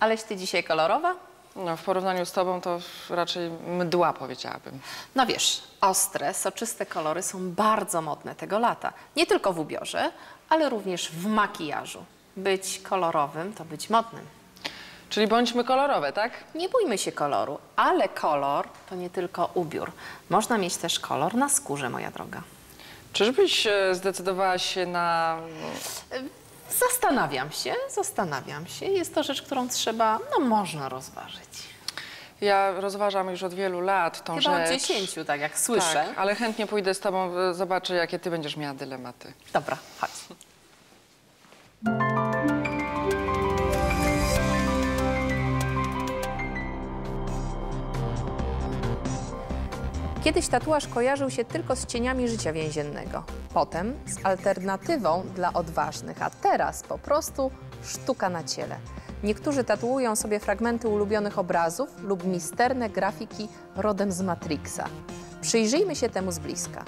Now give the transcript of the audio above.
Aleś ty dzisiaj kolorowa? No, w porównaniu z tobą to raczej mdła, powiedziałabym. No wiesz, ostre, soczyste kolory są bardzo modne tego lata. Nie tylko w ubiorze, ale również w makijażu. Być kolorowym to być modnym. Czyli bądźmy kolorowe, tak? Nie bójmy się koloru, ale kolor to nie tylko ubiór. Można mieć też kolor na skórze, moja droga. Czyżbyś e, zdecydowała się na... Zastanawiam się, zastanawiam się. Jest to rzecz, którą trzeba, no można rozważyć. Ja rozważam już od wielu lat tą Chyba od rzecz. dziesięciu, tak jak słyszę. Tak, ale chętnie pójdę z tobą, e, zobaczę, jakie ty będziesz miała dylematy. Dobra, chodź. Kiedyś tatuaż kojarzył się tylko z cieniami życia więziennego, potem z alternatywą dla odważnych, a teraz po prostu sztuka na ciele. Niektórzy tatuują sobie fragmenty ulubionych obrazów lub misterne grafiki rodem z Matrixa. Przyjrzyjmy się temu z bliska.